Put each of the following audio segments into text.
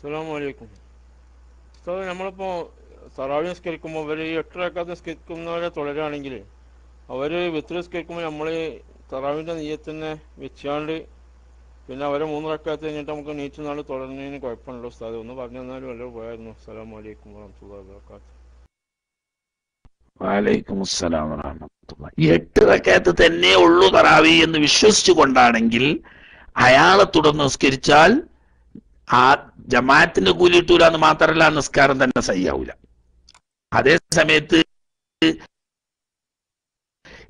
അസ്സലാമലൈക്കും സാർ നമ്മളിപ്പോൾ സറാവി നിസ്കരിക്കുമ്പോൾ ഇവർ ഈ എട്ടരക്കാത്ത നിസ്കരിക്കുന്നവരെ തുടരുകയാണെങ്കിൽ അവർ വിത്ത് നിസ്കരിക്കുമ്പോൾ നമ്മൾ തറാവിന്റെ നെയ്യത്തിനെ വെച്ചാണ്ട് പിന്നെ അവരെ മൂന്ന് റക്കാത്ത് കഴിഞ്ഞിട്ട് നമുക്ക് നീറ്റ് നാൾ തുടരുന്നതിന് കുഴപ്പമുണ്ടോ ഉസ്താദ്. ഒന്ന് പറഞ്ഞു തന്നാലും വല്ല പോയായിരുന്നു അസ്സലാമലൈക്കും വാഹമത്തുള്ള വാബർക്കാത്ത് വാലൈക്കും അസ്സലാം എട്ട് റക്കാത്ത് തന്നെ ഉള്ളു തറാവി എന്ന് വിശ്വസിച്ചു കൊണ്ടാണെങ്കിൽ അയാളെ തുടർന്ന് നിസ്കരിച്ചാൽ ആ ജമാഅത്തിന്റെ കൂലി കിട്ടൂല എന്ന് മാത്രമല്ല നിസ്കാരം തന്നെ സഹിയാവൂല. അതേ സമയത്ത്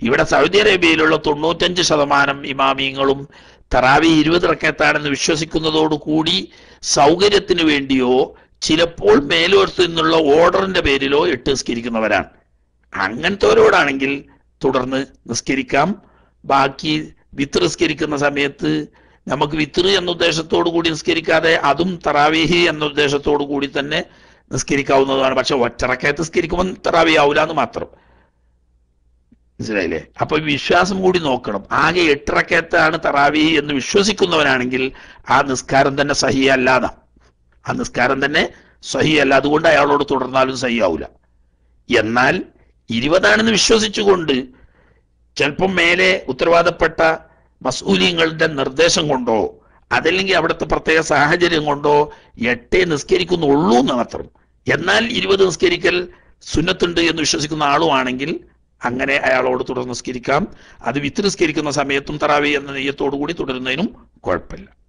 ഇവിടെ സൗദി അറേബ്യയിലുള്ള തൊണ്ണൂറ്റഞ്ച് ശതമാനം ഇമാമിയങ്ങളും തറാവി ഇരുപത് റക്കത്താണെന്ന് വിശ്വസിക്കുന്നതോടുകൂടി സൗകര്യത്തിന് വേണ്ടിയോ ചിലപ്പോൾ മേലോർത്ത് നിന്നുള്ള ഓർഡറിന്റെ പേരിലോ എട്ട് നിസ്കരിക്കുന്നവരാണ്. അങ്ങനത്തെവരോടാണെങ്കിൽ തുടർന്ന് നിസ്കരിക്കാം. ബാക്കി വിത്ത് നിസ്കരിക്കുന്ന സമയത്ത് നമുക്ക് വിത്ര് എന്ന ഉദ്ദേശത്തോടു കൂടി നിസ്കരിക്കാതെ അതും തറാവീഹി എന്ന ഉദ്ദേശത്തോടു കൂടി തന്നെ നിസ്കരിക്കാവുന്നതാണ്. പക്ഷെ ഒറ്ററക്കയത്ത് നിസ്കരിക്കുമ്പോൾ തറാവി ആവൂല എന്ന് മാത്രം. മനസ്സിലായില്ലേ? അപ്പൊ വിശ്വാസം കൂടി നോക്കണം. ആകെ എട്ടിറക്കയത്താണ് തറാവി എന്ന് വിശ്വസിക്കുന്നവനാണെങ്കിൽ ആ നിസ്കാരം തന്നെ സഹിയല്ലാതാ. ആ നിസ്കാരം തന്നെ സഹിയല്ല. അതുകൊണ്ട് അയാളോട് തുടർന്നാലും സഹിയാവൂല. എന്നാൽ ഇരുപതാണെന്ന് വിശ്വസിച്ചുകൊണ്ട് ചിലപ്പം മേലെ ഉത്തരവാദപ്പെട്ട മസൂലിയങ്ങളുടെ നിർദ്ദേശം കൊണ്ടോ അതല്ലെങ്കിൽ അവിടുത്തെ പ്രത്യേക സാഹചര്യം കൊണ്ടോ എട്ടേ നിസ്കരിക്കുന്നുള്ളൂ എന്ന് മാത്രം എന്നാൽ ഇരുപത് നിസ്കരിക്കൽ സുന്നത്തുണ്ട് എന്ന് വിശ്വസിക്കുന്ന ആളുമാണെങ്കിൽ അങ്ങനെ അയാളോട് തുടർന്ന് നിസ്കരിക്കാം. അത് വിത്ത് നിസ്കരിക്കുന്ന സമയത്തും തറാവി എന്ന നെയ്യത്തോടു കൂടി തുടരുന്നതിനും കുഴപ്പമില്ല.